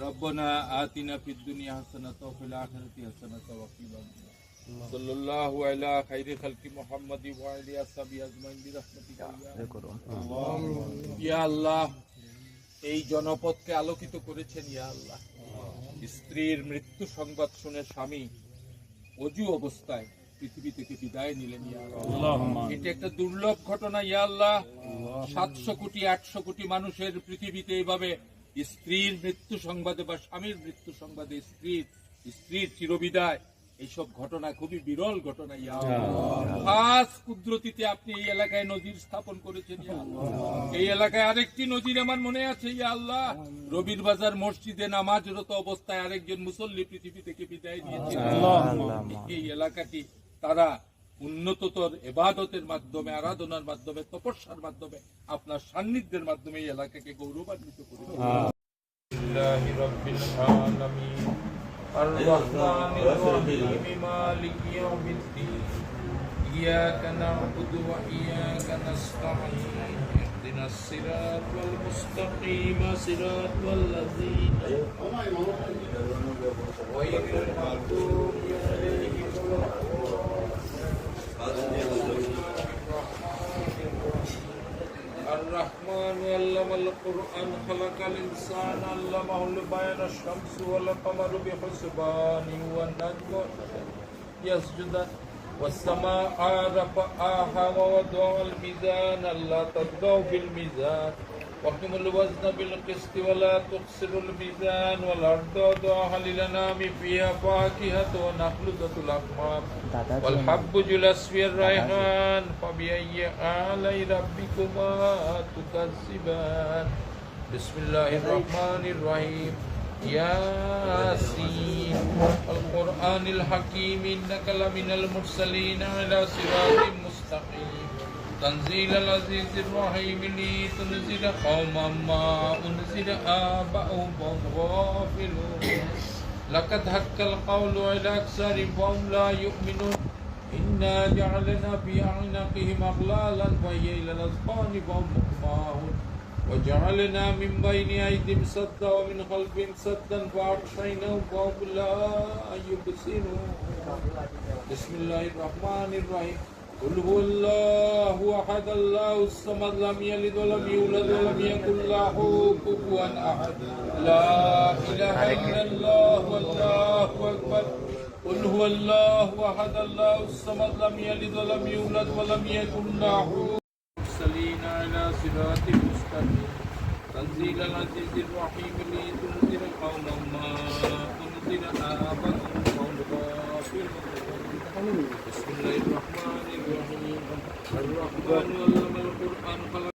ربنا آتنا في الدنيا حسنة وفي الآخرة حسنة وقنا النار صلى الله على خير خلق محمد وعلى أصحابه أجمعين برحمتك يا الله ইয়া আল্লাহ এই জনপদকে আলোকিত করেছেন ইয়া আল্লাহ স্ত্রীর মৃত্যু সংবাদ শুনে স্বামী অজু অবস্থায় পৃথিবী থেকে বিদায় নিলেন ইয়া আল্লাহ এটা একটা দুর্লভ ঘটনা ইয়া আল্লাহ সাতশো কোটি আটশো কোটি মানুষের পৃথিবীতে এইভাবে স্ত্রীর মৃত্যু সংবাদে বা স্বামীর মৃত্যু সংবাদে স্ত্রীর স্ত্রীর চিরবিদায়। এইসব ঘটনা খুবই বিরল ঘটনা ইয়া খাস কুদরতিতে আপনি এই এলাকায় নজির স্থাপন করেছেন এই এলাকায় আরেকটি নজির আমার মনে আছে ইয়া আল্লাহ। রবির বাজার মসজিদে নামাজরত অবস্থায় আরেকজন মুসল্লি পৃথিবী থেকে বিদায় নিয়েছেন। এই এলাকাটি তারা উন্নততর এবাদতের মাধ্যমে আরাধনার মাধ্যমে তপস্যার মাধ্যমে আপনার সান্নিধ্যের মাধ্যমে এই এলাকাকে গৌরবান্বিত করেছে لله رب العالمين الرحمن الرحيم مالك يوم الدين إياك نعبد وإياك نستعين اهدنا الصراط المستقيم صراط الذين غير المغضوب عليهم ولا علم القرآن خلق الإنسان علمه البيان الشمس والقمر بحسبان والنجم يسجد والسماء رفعها ووضع الميزان ألا تطغوا في الميزان. واقم الوزن بالقسط ولا تخسر الميزان والأرض وضعها للأنام فيها فاكهة ونخل ذات الأكمام والحب جلس في الريحان فبأي آلاء ربكما تكذبان بسم الله الرحمن الرحيم ياسين القرآن الحكيم إنك لمن المرسلين على صراط مستقيم تنزيل العزيز الرحيم لتنزل قوما ما أنزل آباؤهم وهم غافلون. لقد حق القول على أكثر فهم لا يؤمنون. إنا جعلنا في أعناقهم أغلالا وهي إلى الأذقان فهم مقماهون وجعلنا من بين أيديهم سدا ومن خلفهم سدا فأغشيناهم فهم لا يبصرون. بسم الله الرحمن الرحيم. قل هو الله أحد الله الصمد لم يلد ولم يولد ولم يكن له كفوا أحد. لا إله إلا الله والله أكبر. قل هو الله أحد الله الصمد لم يلد ولم يولد ولم يكن له. المرسلين على صراط مستقيم. تنزيل العزيز الرحيم لتنذر قوما ما أنذر آباؤهم غافلون بسم الله الرحمن الرحيم الرحمن علم القرآن خلق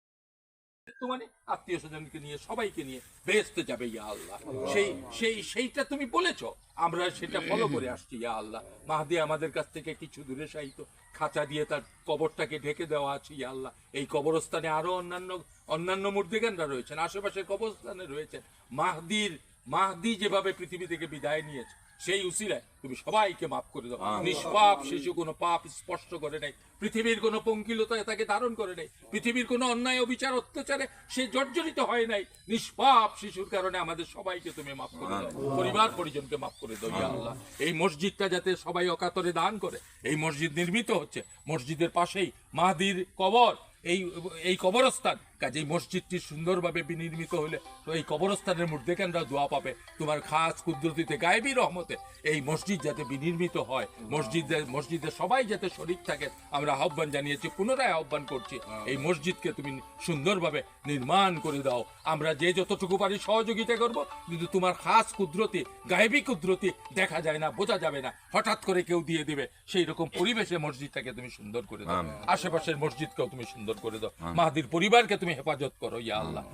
মানে আত্মীয় স্বজনকে নিয়ে সবাইকে নিয়ে বেহেস্তে যাবে ইয়া আল্লাহ সেই সেই সেইটা তুমি বলেছো আমরা সেটা ফলো করে আসছি ইয়া আল্লাহ মাহাদি আমাদের কাছ থেকে কিছু দূরে সাহিত্য খাঁচা দিয়ে তার কবরটাকে ঢেকে দেওয়া আছে ইয়া আল্লাহ এই কবরস্থানে আরো অন্যান্য অন্যান্য মূর্তিগানরা রয়েছেন আশেপাশের কবরস্থানে রয়েছেন মাহদির মাহদি যেভাবে পৃথিবী থেকে বিদায় নিয়েছে সেই উসিলায় তুমি সবাইকে মাফ করে দাও। নিষ্পাপ শিশু কোনো পাপ স্পষ্ট করে নাই। পৃথিবীর কোনো পঙ্কিলতায় তাকে ধারণ করে নাই। পৃথিবীর কোনো অন্যায় অবিচার অত্যাচারে সে জর্জরিত হয় নাই। নিষ্পাপ শিশুর কারণে আমাদের সবাইকে তুমি মাফ করে দাও। পরিবার পরিজনকে মাফ করে দাও ইয়া আল্লাহ। এই মসজিদটা যাতে সবাই অকাতরে দান করে এই মসজিদ নির্মিত হচ্ছে। মসজিদের পাশেই মাহাদির কবর এই এই কবরস্থান। কাজেই মসজিদটি সুন্দরভাবে বিনির্মিত হলে তো এই কবরস্থানের মূর্তিকানরা দোয়া পাবে। তোমার খাস কুদরতিতে গায়েবী রহমতে এই মসজিদ যাতে বিনির্মিত হয় মসজিদে মসজিদে সবাই যাতে শরীর থাকে আমরা আহ্বান জানিয়েছি পুনরায় আহ্বান করছি। এই মসজিদকে তুমি সুন্দরভাবে নির্মাণ করে দাও। আমরা যে যতটুকু পারি সহযোগিতা করব কিন্তু তোমার খাস কুদরতি গায়েবী কুদরতি দেখা যায় না বোঝা যাবে না। হঠাৎ করে কেউ দিয়ে দেবে সেই রকম পরিবেশে মসজিদটাকে তুমি সুন্দর করে দাও। আশেপাশের মসজিদকেও তুমি সুন্দর করে দাও। মাহাদির পরিবারকে তুমি হেফাজত করো ইয়া আল্লাহ।